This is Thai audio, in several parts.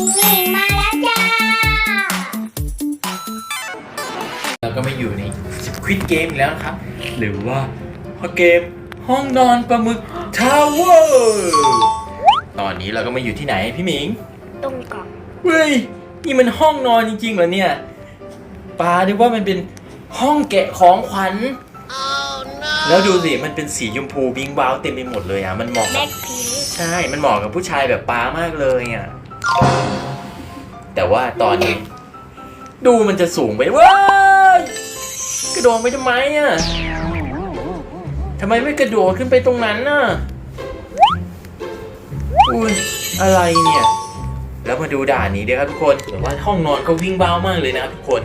พี่หมิงมาแล้วจ้า เราก็มาอยู่ในสควิตเกมอีกแล้วนะครับ หรือว่าเกมห้องนอนปลาหมึกทาวเวอร์ตอนนี้เราก็มาอยู่ที่ไหนพี่หมิง ตรงกล่องเฮ้ย นี่มันห้องนอนจริงๆเหรอเนี่ยปาดูว่ามันเป็นห้องแกะของขวัญ แล้วดูสิมันเป็นสีชมพูบิงบาวเต็มไปหมดเลยอะ มันเหมาะแบ็กับคพิงใช่ มันเหมาะกับผู้ชายแบบปามากเลยอะ แต่ว่าตอนนี้ ดูมันจะสูงไปว้ายกระโดดไปทำไมอะทำไมไม่กระโดดขึ้นไปตรงนั้นน่ะอุ้ยอะไรเนี่ย แล้วมาดูด่านนี้ด้วยครับทุกคนแต่ว่าห้องนอนก็วิ่งเบามากเลยนะครับทุกคน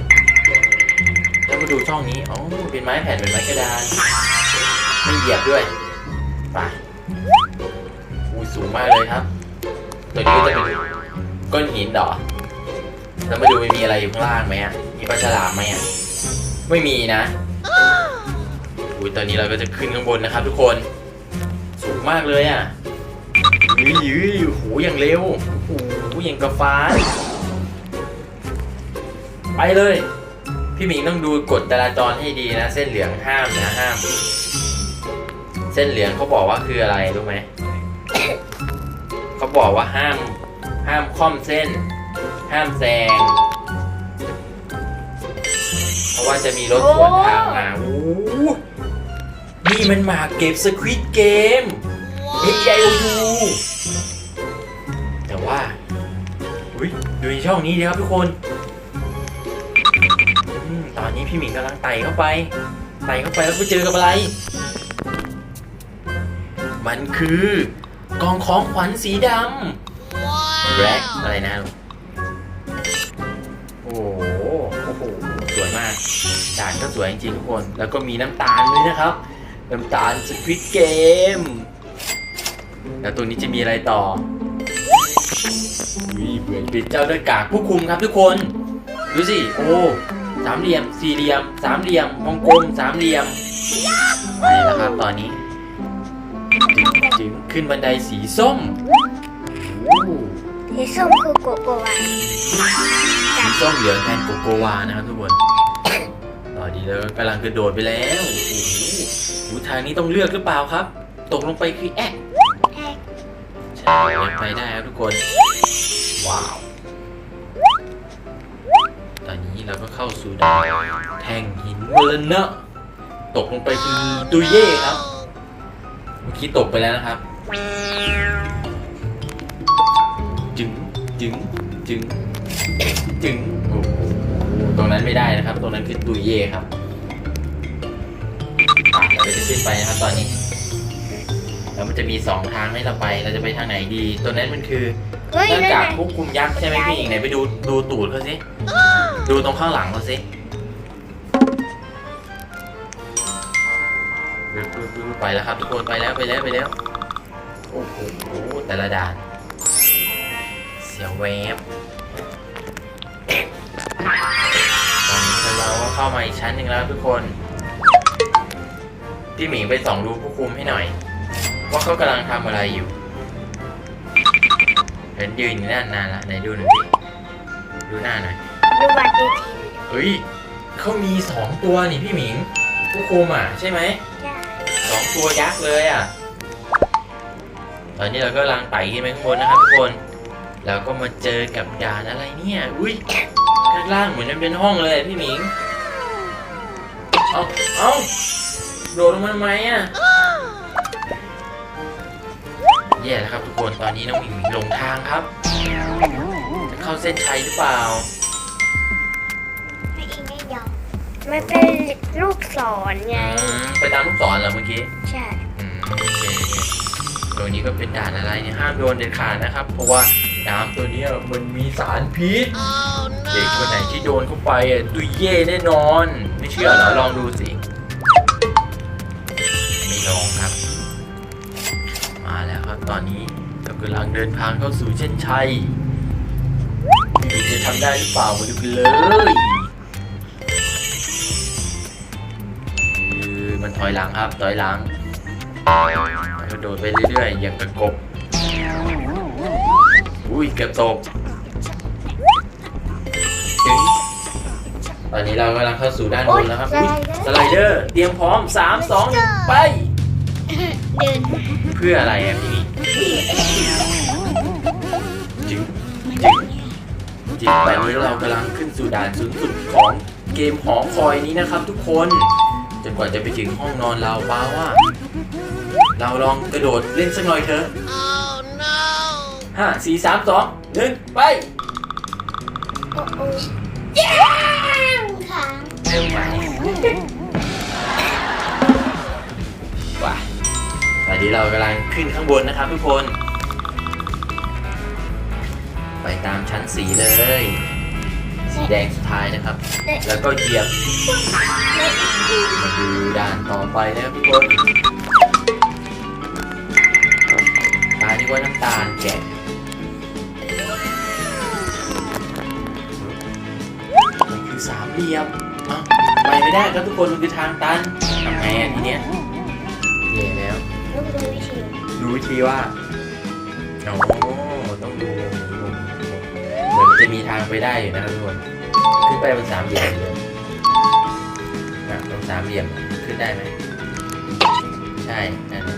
แล้วมาดูช่องนี้อ๋อเป็นไม้แผ่นเป็นไม้กระดานไม่เหยียบด้วยไปอุ้ยสูงมากเลยครับตัวนี้ก็จะเป็น ก้อนหินเหรอแล้วมาดูมันมีอะไรอยู่ข้างล่างไหมอะ มีปลาฉลามไหมอะ ไม่มีนะอุ้ยตอนนี้เราก็จะขึ้นข้างบนนะครับ ทุกคน สูงมากเลยอะยืยยืยโอ้โหอย่างเร็วโอ้โหอย่างกระฟ้า ไปเลย พี่หมิงต้องดูกฎจราจรให้ดีนะ เส้นเหลืองห้ามนะห้าม เส้นเหลืองเขาบอกว่าคืออะไรรู้ไหม เขาบอกว่าห้าม ห้ามค่อมเส้น ห้ามแซง เพราะว่าจะมีรถสวนทางมาโอ้โหนี่มันหมากเก็บสควิตเกม H I O U แต่ว่าอุ้ยดูในช่องนี้ดีครับทุกคนอมตอนนี้พี่หมิงกำลังไต่เข้าไป ไต่เข้าไปแล้วไปเจอกับอะไร มันคือกล่องของขวัญสีดำ แร็กอะไรนะ โอ้โหโอ้โห สวยมากด่านก็สวยจริงๆทุกคน แล้วก็มีน้ำตาลด้วยนะครับ น้ำตาลสควิตเกม แล้วตัวนี้จะมีอะไรต่อวิเหมือนเป็นเจ้าด้วยกากผู้คุมครับทุกคน ดูสิ โอ้สามเหลี่ยม สี่เหลี่ยม สามเหลี่ยมวงกลมสามเหลี่ยมไปแล้วครับตอนนี้จึงขึ้นบันไดสีส้มโอ้ สีส้มคือโกโกวาสีส้มเหลืองแทนโกโกวานะครับทุกคนตอนนี้เรากำลังกระโดดไปแล้วโอ้โหหูทางนี้ต้องเลือกหรือเปล่าครับ ตกลงไปคือแอะแอกใช่ยังไปได้ครับทุกคน ว้าว ตอนนี้เราก็เข้าสู่ด่านแท่งหินมรณะตกลงไปคือตุยเย่ครับเมื่อกี้ตกไปแล้วนะครับ จึงจึงจึงจึงโอ้โหตรงนั้นไม่ได้นะครับ ตรงนั้นคือตุยเย่ครับไปเราจะขึ้นไปนะครับ ตอนนี้แล้วมันจะมีสองทางให้เราไป เราจะไปทางไหนดี ตัวนั้นมันคือเฮ้ยหน้านั่นกากน่ะควบคุมยักษ์ใช่ไหมพี่หญิงไหนไปดูดูตูดเขาสิ ดูตรงข้างหลังเขาสิไปแล้วครับทุกคนไปแล้วไปแล้วไปแล้ว โอ้โหแต่ละด่าน เสียวแวบตอนนี้เราก็เข้ามาอีกชั้นหนึ่งแล้วทุกคน พี่หมิงไปส่องดูผู้คุมให้หน่อย ว่าเขากำลังทำอะไรอยู่เห็นยืนอยู่นั่นนานละไหนดูหน่อยดิดูหน้าหน่อยดูบัตรดีทีเฮ้ยเขามีสองตัวนี่พี่หมิง ผู้คุมอะใช่ไหมจ้าสองตัวยักษ์เลยอะ ตอนนี้เราก็กำลังไต่ขึ้นไปข้างบนนะครับทุกคน แล้วก็มาเจอกับด่านอะไรเนี่ย อุ้ยข้างล่างเหมือนจะเป็นห้องเลยอะพี่หมิง เอาเอาโดดลงมาทำไมอะแย่แล้วครับทุกคน ตอนนี้น้องหมิงหลงทางครับ จะเข้าเส้นชัยหรือเปล่า ไม่เองไม่ยอมมันเป็นลูกศรไงอืมไปตามลูกศรเหรอเมื่อกี้ ใช่ อืมโอเคตัวนี้ก็เป็นด่านอะไรเนี่ย ห้ามโดนเด็ดขาดนะครับ เพราะว่า น้ำตัวเนี้ยมันมีสารพิษ เด็กคนไหนที่โดนเข้าไปอะตุยเย่แน่นอน ไม่เชื่อเหรอลองดูสิ ไม่ลองครับ มาแล้วครับตอนนี้เรากำลังเดินทางเข้าสู่เส้นชัยพี่จะทำได้หรือเปล่ามาดูกันเลยคือมันถอยหลังครับถอยหลังกระโดดไปเรื่อยๆอย่างกระกบ อุ้ยเกือบตกถึงตอนนี้เรากำลังเข้าสู่ด้านบโอ๊ยนแล้วครับสอุ๊ยไลเดอร์สไลเดอร์เตรียมพร้อมสามสองหนึ่งไป เดินเพื่ออะไรอะพี่จึงจึงจึงตอนนี้เรากำลังขึ้นสู่ด่านสูงสุดของเกมหอคอยนี้นะครับ ทุกคนจนกว่าจะไปถึงห้องนอนเราป้าว่า เราลองกระโดดเล่นสักหน่อยเถอะ ห้าสี่สามสองหนึ่งไปโอ้โอ้ย่างค้างเร็วไปว้าตอนนี้เรากำลังขึ้นข้างบนนะครับทุกคน ไปตามชั้นสีเลย สีแดงสุดท้ายนะครับ แล้วก็เหยียบมาดูด่านต่อไปนะครับทุกคนตานี่ว่าน้ำตาลแกะ สามเหลี่ยมเอ้าไปไม่ได้ครับทุกคนมันคือทางตันทำไงอะทีเนี้ยเย่แล้วลูกดูวิธีดูวิธีว่าโอ้ต้องดูมุมนี้มุมนี้มุมนี้เหมือนจะมีทางไปได้อยู่นะครับทุกคนขึ้นไปบนสามเหลี่ยมเลยนะตรงสามเหลี่ยมขึ้นได้ไหมใช่นั่นแหละ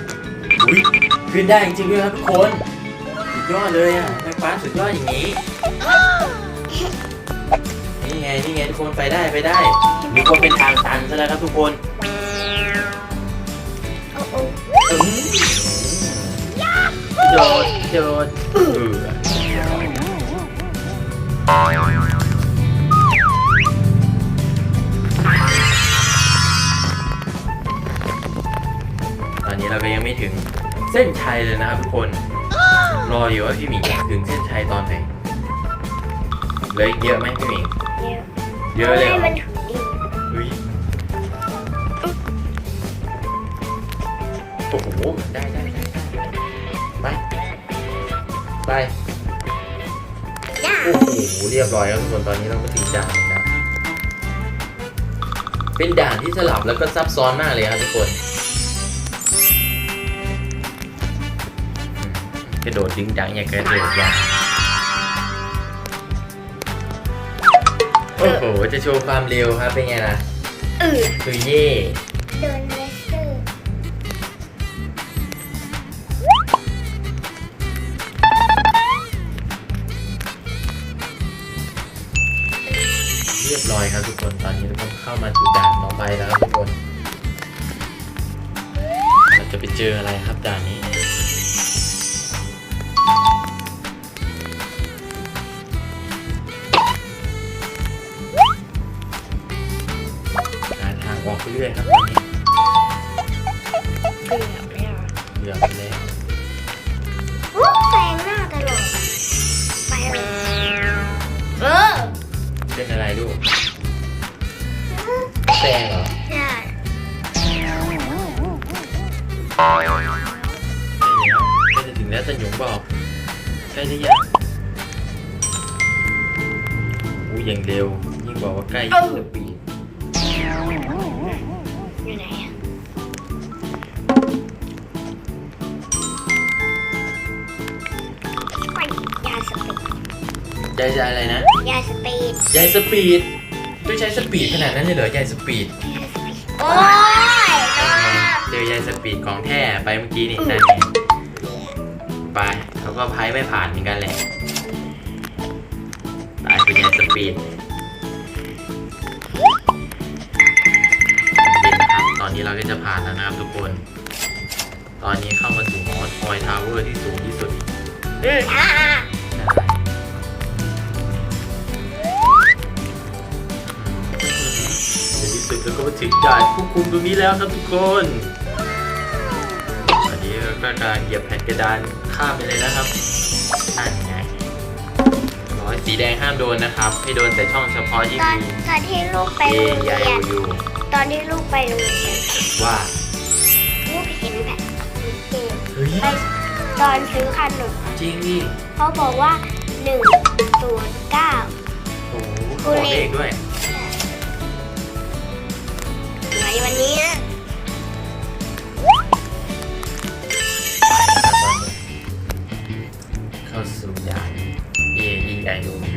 อุ้ยขึ้นได้จริงๆด้วยครับทุกคนสุดยอดเลยอะไฟฟ้าสุดยอดอย่างนี้นี่ ไงนี่ไงทุกคนไปได้ไปได้นึกว่าเป็นทางตันซะแล้วครับทุกคนโอ้โอ้อืมโดดโดดตอนนี้เราก็ยังไม่ถึงเส้นชัยเลยนะครับทุกคน รออยู่ว่าพี่หมิงจะถึงเส้นชัยตอนไหนเหลยเยอะไหมพี่หมิง เยอะเยอะเลยเหรให้อมันถึงดินเฮ้ยโอ้โหได้ได้ได้ได้ไปไปย่าโอ้โหเรียบร้อยแล้วทุกคนตอนนี้เราก็ถึงด่านหนึงแล้วเป็นด่านที่สลับแล้วก็ซับซ้อนมากเลยครับทุกคนอืมกระโดดดึงดังอย่ากระโดดยาง โอ้โห จะโชว์ความเร็วครับ เป็นไงล่ะเออคือเย่เดินเลสเตอร์เรียบร้อยครับทุกคน ตอนนี้เราก็เข้ามาสู่ด่านต่อไปแล้วครับทุกคน เราจะไปเจออะไรครับด่านนี้ เรื่อยครับตอนนี้เกือบแล้วเหลือไปแล้ววู้แซงหน้าตลอดไปเลยเออเป็นอะไรลูกแซงเหรอใช่ใช่แล้วใกล้จะถึงแล้วตันหยงบอกใกล้หรือยังอู้ยังเร็วยิ่งบอกว่าใกล้ยิ่งสปีด อยู่ไหนอะไปยาสปีดใจจะอะไรนะ ยาสปีดยายสปีดต้องใช้สปีดขนาดนั้นเลยเหรอยายสปีด โอ้ยนอนเจอยายสปีดของแท้ไปเมื่อกี้นี่นั่นไงไปเขาก็พายไม่ผ่านเหมือนกันแหละตายเป็นยายสปีด อนนี้เราก็จะผ่านแล้วนะครับทุกคน ตอนนี้เข้ามาสู่หอคอยทาวเวอร์ที่สูงที่สุดอืมอ่าในที่สุดเราก็มาถึงด่านควบคุมตรงนี้แล้วครับทุกคนอันนี้เราก็กำลังเหยียบแผ่นกระดานข้ามไปเลยนะครับนั่นไงร้อยสีแดงห้ามโดนนะครับ ให้โดนแต่ช่องเฉพาะที่ตอนมีตอนที่ลูกไป A โรงใหญ่เรียนอยู่ ตอนที่ลูกไปโรงเรียนว่าลูกเห็นแบบเกมเฮ้ยไปตอนซื้อขนมจริงดิเขาบอกว่าหนึ่งศูนย์เก้า โอ้โหเขาบอกเลขด้วยในวันนี้นะเข้าสู่ด่าน A E I O U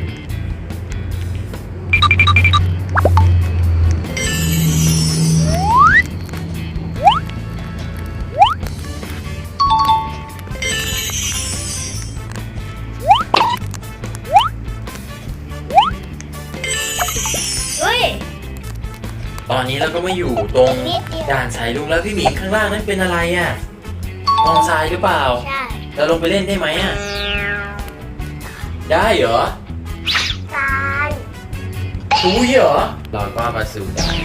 เราก็มาอยู่ตรงนิดเดียวด่านสายลุงแล้วพี่หมิงข้างล่างนั้นเป็นอะไรอะกองทรายหรือเปล่า ใช่เราลงไปเล่นได้ไหมอะ ได้เหรอตายรู้เหรอเราก็มาสู่ด่าน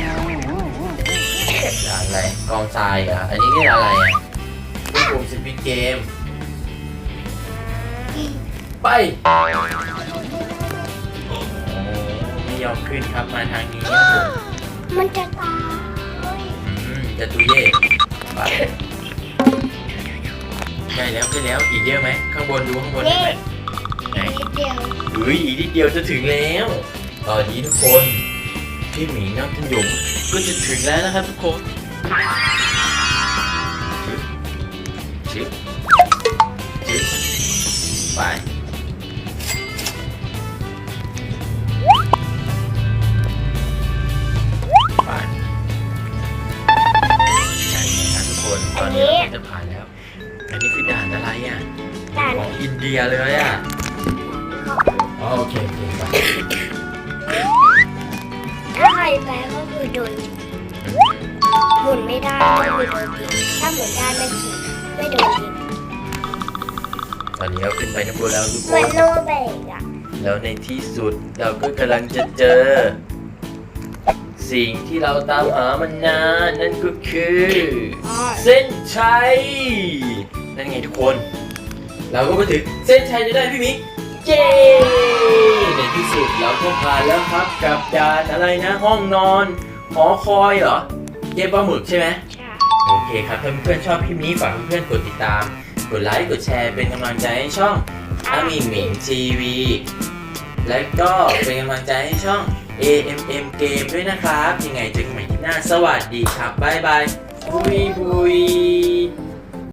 ด่านอะไรกองทรายเหรอะ อันนี้เรียกอะไรอะควบคุมสปีดเกม ไปโอ้ไม่ยอมขึ้นครับมาทางนี้ครับผม มันจะตายอืมจะตุเย่ไปใช่แล้วใช่แล้วอีกเยอะไหมข้างบนดูข้างบนได้ไหมไหน นิดเดียวเฮ้ยอีกนิดเดียวจะถึงแล้ว ตอนนี้ทุกคน พี่หมีน้ำขยมก็จะถึงแล้วนะครับทุกคน ของอินเดียเลยอะอ๋อโอเคโอเคไปถ้าใครแพ้ก็คือโดนหมุนไม่ได้ก็คือโดนยิงถ้าหมุนได้ไม่ยิงไม่โดนยิงตอนนี้เราขึ้นไปข้างบนแล้วทุกเหคมือนนโนเบกอะแล้วในที่สุดเราก็กำลังจะเจอ สิ่งที่เราตามหามานานนั่นก็คือ เส้นชัยนั่นไงทุกคน เราก็มาถึงเส้นชัยจะได้พี่มิกเย้ในที่สุดเราก็ผ่านแล้วครับกับด่านอะไรนะห้องนอนหอคอยเหรอเย่ปลาหมึกใช่ไหมใช่โอเคครับถ้าเพื่อนๆชอบคลิปนี้ฝากเพื่อนๆกดติดตาม กดไลค์กดแชร์เป็นกำลังใจให้ช่องอามิงหมิงทีวีและก็เป็นกำลังใจให้ช่อง AMM Game ด้วยนะครับ ยังไงเจอกันใหม่ที่หน้า สวัสดีครับ บ๊ายบายบุยบุย